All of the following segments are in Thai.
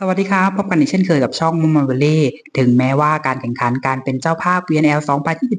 สวัสดีครับ พบกันอีกเช่นเคยกับช่องมุมมอลเล่ถึงแม้ว่าการแข่งขันการเป็นเจ้าภาพ VNL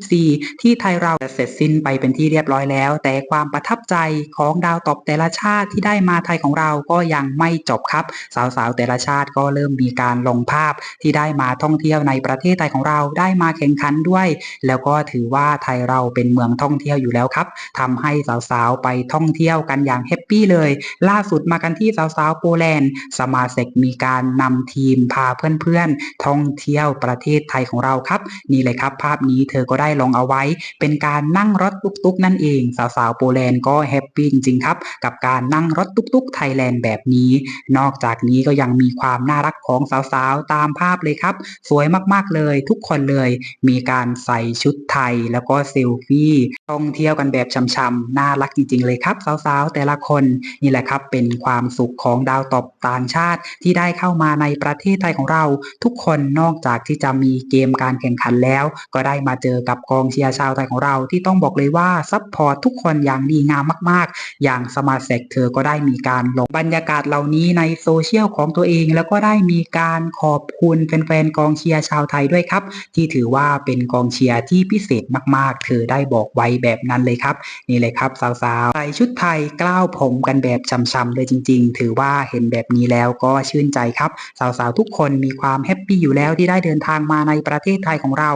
2024 ที่ไทยเราจะเสร็จสิ้นไปเป็นที่เรียบร้อยแล้ว แต่ความประทับใจของดาวตบแต่ละชาติที่ได้มาไทยของเราก็ยังไม่จบครับ สาวๆ แต่ละชาติก็เริ่มมีการลงภาพที่ได้มาท่องเที่ยวในประเทศไทยของเราได้มาแข่งขันด้วย แล้วก็ถือว่าไทยเราเป็นเมืองท่องเที่ยวอยู่แล้วครับทำให้สาวๆไปท่องเที่ยวกันอย่างแฮปปี้เลย ล่าสุดมากันที่สาวๆโปแลนด์สมาเซกมีการนำทีมพาเพื่อนๆท่องเที่ยวประเทศไทยของเราครับ นี่เลยครับ ภาพนี้เธอก็ได้ลงเอาไว้ เป็นการนั่งรถตุ๊กๆ นั่นเองสาวๆโปแลนด์ก็แฮปปี้จริงๆครับ กับการนั่งรถตุ๊กๆไทยแลนด์แบบนี้ นอกจากนี้ก็ยังมีความน่ารักของสาวๆตามภาพเลยครับ สวยมากๆเลยทุกคนเลย มีการใส่ชุดไทยแล้วก็เซลฟี่ท่องเที่ยวกันแบบช่ำๆน่ารักจริงๆเลยครับสาวๆแต่ละคนนี่แหละครับเป็นความสุขของดาวตบต่างชาติที่ได้เข้ามาในประเทศไทยของเรา ทุกคนนอกจากที่จะมีเกมการแข่งขันแล้ว ก็ได้มาเจอกับกองเชียร์ชาวไทยของเราที่ต้องบอกเลยว่าซัพพอร์ตทุกคนอย่างดีงามมาก ๆ อย่างสมาเซกเธอก็ได้มีการลงบรรยากาศเหล่านี้ในโซเชียลของตัวเอง แล้วก็ได้มีการขอบคุณแฟนๆกองเชียร์ชาวไทยด้วยครับ ที่ถือว่าเป็นกองเชียร์ที่พิเศษมาก ๆ เธอได้บอกไว้แบบนั้นเลยครับ นี่เลยครับสาวๆใส่ชุดไทยกล้าวผมกันแบบช่ำๆเลยจริง ๆ ถือว่าเห็นแบบนี้แล้วก็ชื่นใจครับครับ สาวๆทุกคนมีความแฮปปี้อยู่แล้วที่ได้เดินทางมาในประเทศไทยของเรา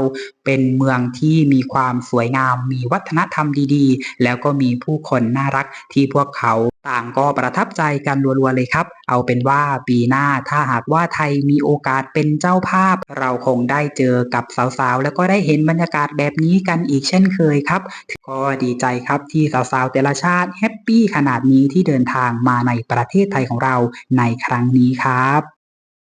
เป็นเมืองที่มีความสวยงาม มีวัฒนธรรมดีๆ แล้วก็มีผู้คนน่ารักที่พวกเขาต่างก็ประทับใจกันรัวๆเลยครับ เอาเป็นว่าปีหน้าถ้าหากว่าไทยมีโอกาสเป็นเจ้าภาพ เราคงได้เจอกับสาวๆ แล้วก็ได้เห็นบรรยากาศแบบนี้กันอีกเช่นเคยครับ ก็ดีใจครับที่สาวๆ แต่ละชาติแฮปปี้ขนาดนี้ที่เดินทางมาในประเทศไทยของเราในครั้งนี้ครับ